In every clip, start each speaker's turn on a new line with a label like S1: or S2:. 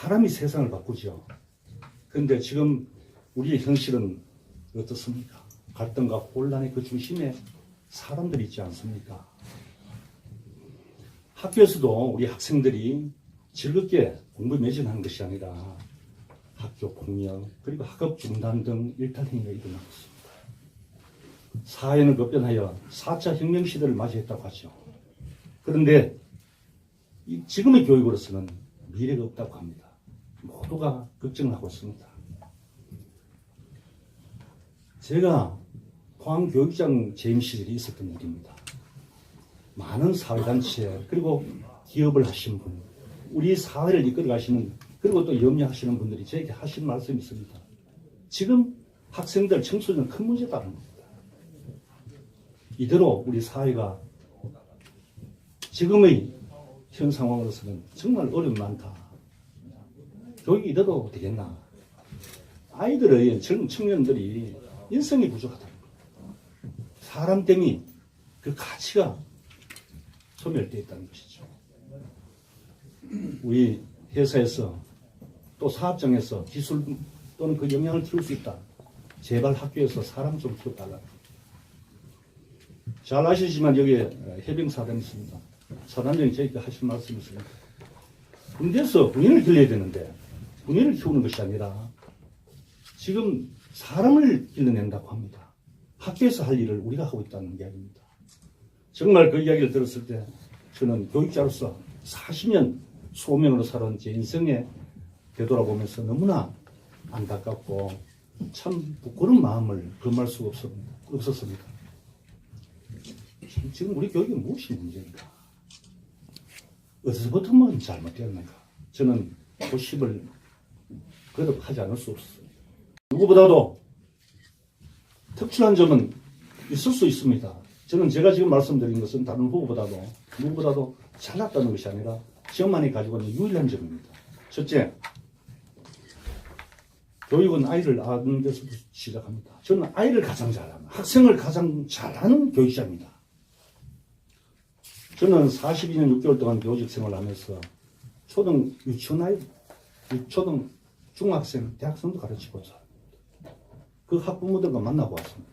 S1: 사람이 세상을 바꾸죠. 그런데 지금 우리의 현실은 어떻습니까? 갈등과 혼란의 그 중심에 사람들이 있지 않습니까? 학교에서도 우리 학생들이 즐겁게 공부 매진하는 것이 아니라 학교 폭력 그리고 학업 중단 등 일탈 행위가 일어나고 있습니다. 사회는 급변하여 4차 혁명 시대를 맞이했다고 하죠. 그런데 이 지금의 교육으로서는 미래가 없다고 합니다. 모두가 걱정을 하고 있습니다. 제가 포항교육장 재임 시절이 있었던 일입니다. 많은 사회단체 그리고 기업을 하신 분, 우리 사회를 이끌어 가시는 그리고 또 염려하시는 분들이 저에게 하신 말씀이 있습니다. 지금 학생들, 청소년 큰 겁니다. 이대로 우리 사회가 지금의 현 상황으로서는 정말 어려움이 많다. 교육이 이대로 되겠나? 아이들의 젊은 청년들이 인성이 부족하다. 사람 때문에 그 가치가 소멸되어 있다는 것이죠. 우리 회사에서 또 사업장에서 기술 또는 그 영향을 키울 수 있다. 제발 학교에서 사람 좀 키워달라. 잘 아시지만 여기에 해병사단이 있습니다. 사단장이 저희가 하신 말씀이 있습니다. 군대에서 군인을 길러야 되는데 군인을 키우는 것이 아니라 지금 사람을 길러낸다고 합니다. 학교에서 할 일을 우리가 하고 있다는 이야기입니다. 정말 그 이야기를 들었을 때 저는 교육자로서 40년 소명으로 살아온 제 인생에 되돌아보면서 너무나 안타깝고 참 부끄러운 마음을 금할 수가 없었습니다. 지금 우리 교육이 무엇이 문제인가? 어디서부터만 잘못되었는가? 저는 고심을 거듭하지 않을 수 없습니다. 누구보다도 특출한 점은 있을 수 있습니다. 저는 제가 지금 말씀드린 것은 다른 후보보다도 누구보다도 잘났다는 것이 아니라 시험만이 가지고 있는 유일한 점입니다. 첫째, 교육은 아이를 아는 데서부터 시작합니다. 저는 아이를 가장 잘하는, 학생을 가장 잘하는 교육자입니다. 저는 42년 6개월 동안 교직 생활하면서 초등, 유치원 아이, 초등, 중학생, 대학생도 가르치고. 그 학부모들과 만나고 왔습니다.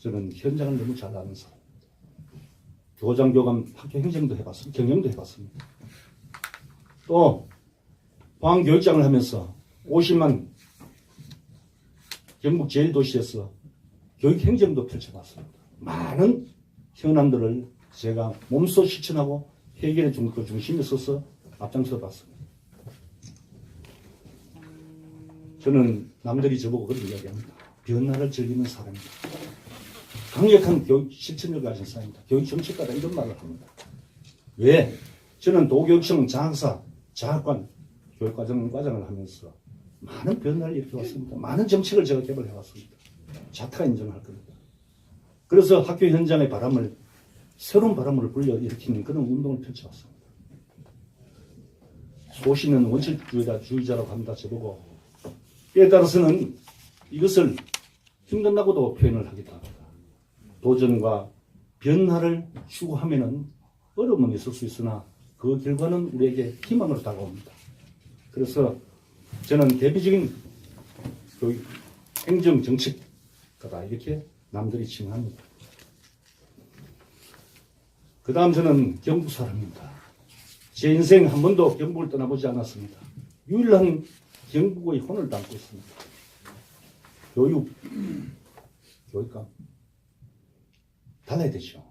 S1: 저는 현장을 너무 잘 아는 사람입니다. 교장, 교감, 학교 행정도 해봤습니다. 경영도 해봤습니다. 또, 포항교육장을 하면서 50만 경북 제1도시에서 교육행정도 펼쳐봤습니다. 많은 현안들을 제가 몸소 실천하고 해결의 중, 그 중심에 서서 앞장서 봤습니다. 저는 남들이 저보고 그런 이야기합니다. 변화를 즐기는 사람입니다. 강력한 교육 실천을 가진 사람입니다. 교육 정책가다 이런 말을 합니다. 왜? 저는 도교육청 장학사, 장학관, 교육과정 과장을 하면서 많은 변화를 일으켜 왔습니다. 많은 정책을 제가 개발해 왔습니다. 자타가 인정할 겁니다. 그래서 학교 현장의 바람을 새로운 바람을 불려 일으키는 그런 운동을 펼쳐왔습니다. 소신은 원칙주의자 주의자라고 합니다. 저보고 때에 따라서는 이것을 힘든다고도 표현을 하기도 합니다. 도전과 변화를 추구하면은 어려움은 있을 수 있으나 그 결과는 우리에게 희망으로 다가옵니다. 그래서 저는 대비적인 교육, 행정 정책가다 이렇게 남들이 칭합니다. 그 다음 저는 경북 사람입니다. 제 인생 한 번도 경북을 떠나보지 않았습니다. 유일한 경북의 혼을 담고 있습니다. 교육, 교육감. 달라야 되죠.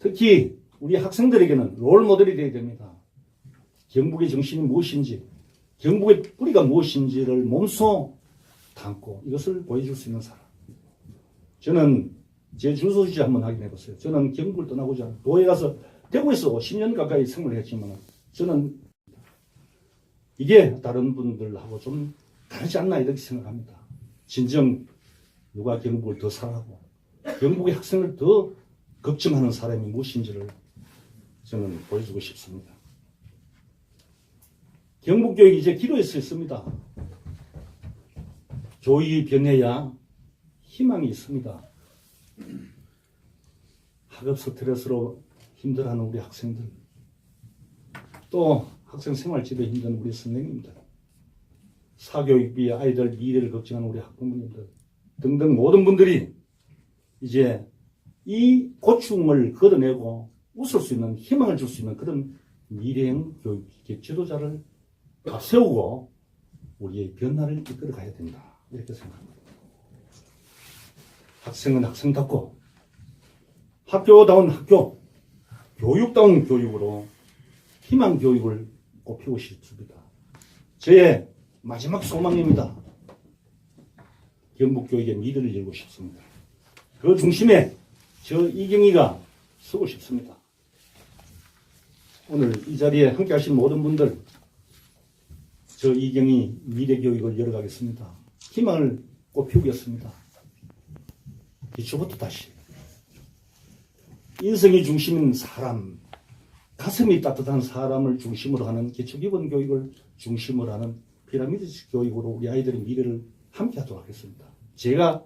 S1: 특히 우리 학생들에게는 롤 모델이 되어야 됩니다. 경북의 정신이 무엇인지, 경북의 뿌리가 무엇인지를 몸소 담고 이것을 보여줄 수 있는 사람. 저는 제 주소지 한번 확인해 보세요. 저는 경북을 떠나고자. 도에 가서 대구에서 10년 가까이 생활을 했지만 저는 이게 다른 분들하고 좀 다르지 않나 이렇게 생각합니다. 진정 누가 경북을 더 사랑하고 경북의 학생을 더 걱정하는 사람이 무엇인지를 저는 보여주고 싶습니다. 경북교육이 이제 기로에 서 있습니다. 교육이 변해야 희망이 있습니다. 학업 스트레스로 힘들어하는 우리 학생들, 또 학생 생활 지도에 힘든 우리 선생님들, 사교육비 아이들 미래를 걱정하는 우리 학부모님들 등등 모든 분들이 이제 이 고충을 걷어내고 웃을 수 있는 희망을 줄 수 있는 그런 미래형 교육 지도자를 앞세우고 우리의 변화를 이끌어 가야 된다. 이렇게 생각합니다. 학생은 학생답고 학교다운 학교, 교육다운 교육으로 희망 교육을 꽃피우고 싶습니다. 저의 마지막 소망입니다. 경북 교육의 미래를 열고 싶습니다. 그 중심에 저 이경희가 서고 싶습니다. 오늘 이 자리에 함께 하신 모든 분들, 저 이경희 미래 교육을 열어가겠습니다. 희망을 꽃 피우겠습니다. 기초부터 다시. 인성이 중심인 사람, 가슴이 따뜻한 사람을 중심으로 하는 기초기본 교육을 중심으로 하는 피라미드식 교육으로 우리 아이들의 미래를 함께 하도록 하겠습니다. 제가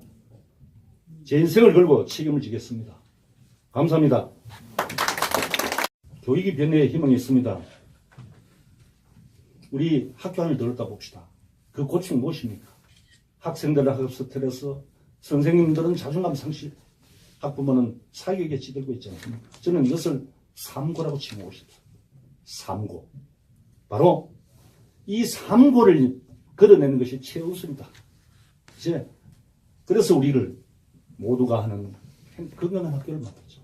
S1: 제 인생을 걸고 책임을 지겠습니다. 감사합니다. 교육이 변화에 희망이 있습니다. 우리 학교 안을 들었다 봅시다. 그 고충 무엇입니까? 학생들의 학업 스트레스, 선생님들은 자존감 상실, 학부모는 사교육에 찌들고 있지 않습니까? 저는 이것을 삼고라고 칭하고 싶습니다. 삼고. 바로 이 삼고를 걷어내는 것이 최우선이다. 이제 그래서 우리를 모두가 하는 행- 건강한 학교를 만들죠.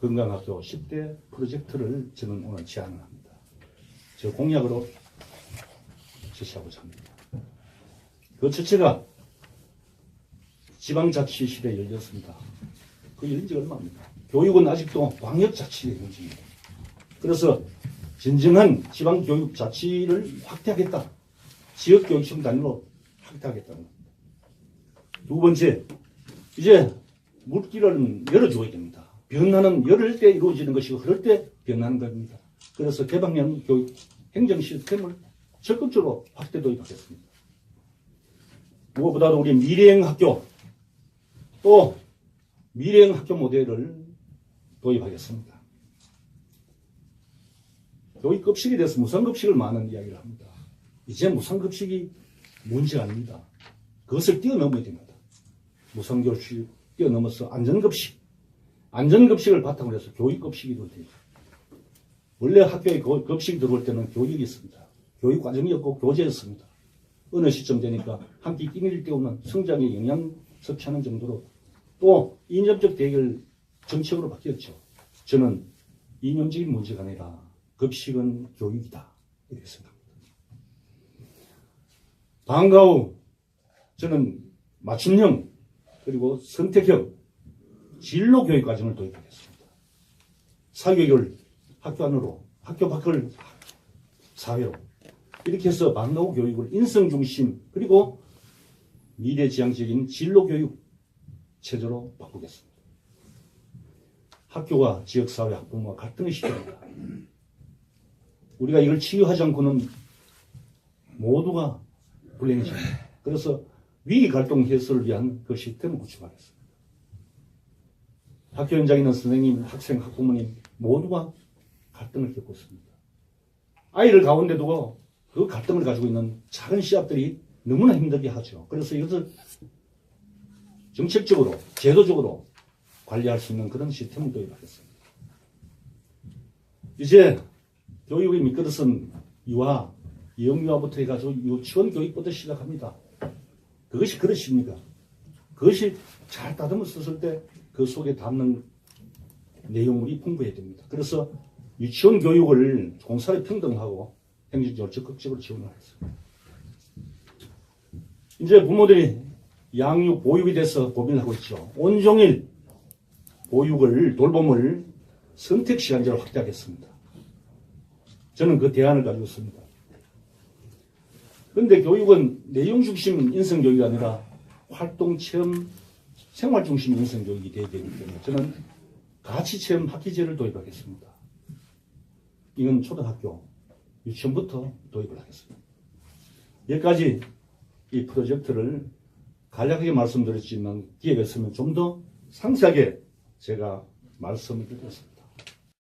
S1: 건강학교 10대 프로젝트를 저는 오늘 제안을 합니다. 저 공약으로 제시하고자 합니다. 그 첫째가 지방자치실에 열렸습니다. 그 열린 지 얼마입니까? 교육은 아직도 광역자치의 문제입니다. 그래서 진정한 지방교육 자치를 확대하겠다. 지역교육청 단위로 확대하겠다는 겁니다. 두 번째, 이제 물길을 열어줘야 됩니다. 변화는 열을 때 이루어지는 것이고 흐를 때 변하는 겁니다. 그래서 개방형 교육 행정 시스템을 적극적으로 확대 도입하겠습니다. 무엇보다도 우리 미래형 학교 또 미래형 학교 모델을 도입하겠습니다. 교육급식에 대해서 무상급식을 많은 이야기를 합니다. 이제 무상급식이 문제가 아닙니다. 그것을 뛰어넘어야 됩니다. 무상급식 뛰어넘어서 안전급식, 안전급식을 바탕으로 해서 교육급식이 돼요. 원래 학교에 고- 급식이 들어올 때는 교육이 있습니다. 교육 과정이었고 교재였습니다. 어느 시점 되니까 한 끼 끼니를 때우는 성장에 영향 섭취하는 정도로 또 이념적 대결 정책으로 바뀌었죠. 저는 이념적인 문제가 아니라 급식은 교육이다. 이렇게 생각합니다. 방과 후 저는 맞춤형 그리고 선택형 진로 교육 과정을 도입하겠습니다. 사교육을 학교 안으로, 학교 밖을 사회로 이렇게 해서 방과 후 교육을 인성 중심 그리고 미래지향적인 진로 교육 체제로 바꾸겠습니다. 학교와 지역사회 학부모가 갈등을 시켜야 합니다. 우리가 이걸 치유하지 않고는 모두가 불행해집니다. 그래서 위기 갈등 해소를 위한 그 시스템을 구축하겠습니다. 학교 현장에 있는 선생님, 학생, 학부모님 모두가 갈등을 겪고 있습니다. 아이를 가운데 두고 그 갈등을 가지고 있는 작은 시합들이 너무나 힘들게 하죠. 그래서 이것을 정책적으로, 제도적으로 관리할 수 있는 그런 시스템을 도입하겠습니다. 이제 교육의 미끄러선 유아, 영유아부터 해가지고 유치원 교육부터 시작합니다. 그것이 그릇입니까? 그것이 잘 다듬어 썼을 때 그 속에 담는 내용물이 풍부해야 됩니다. 그래서 유치원 교육을 공사를 평등하고 행정적으로 적극적으로 지원을 하겠습니다. 이제 부모들이 양육 보육에 대해서 고민을 하고 있죠. 온종일 보육을 돌봄을 선택 시간제로 확대하겠습니다. 저는 그 대안을 가지고 있습니다. 그런데 교육은 내용 중심 인성 교육이 아니라 활동 체험 생활 중심 인성 교육이 되어야 되기 때문에 저는 가치 체험 학기제를 도입하겠습니다. 이건 초등학교 유치원부터 도입을 하겠습니다. 여기까지 이 프로젝트를 간략하게 말씀드렸지만 기회가 있으면 좀 더 상세하게 제가 말씀을 드리겠습니다.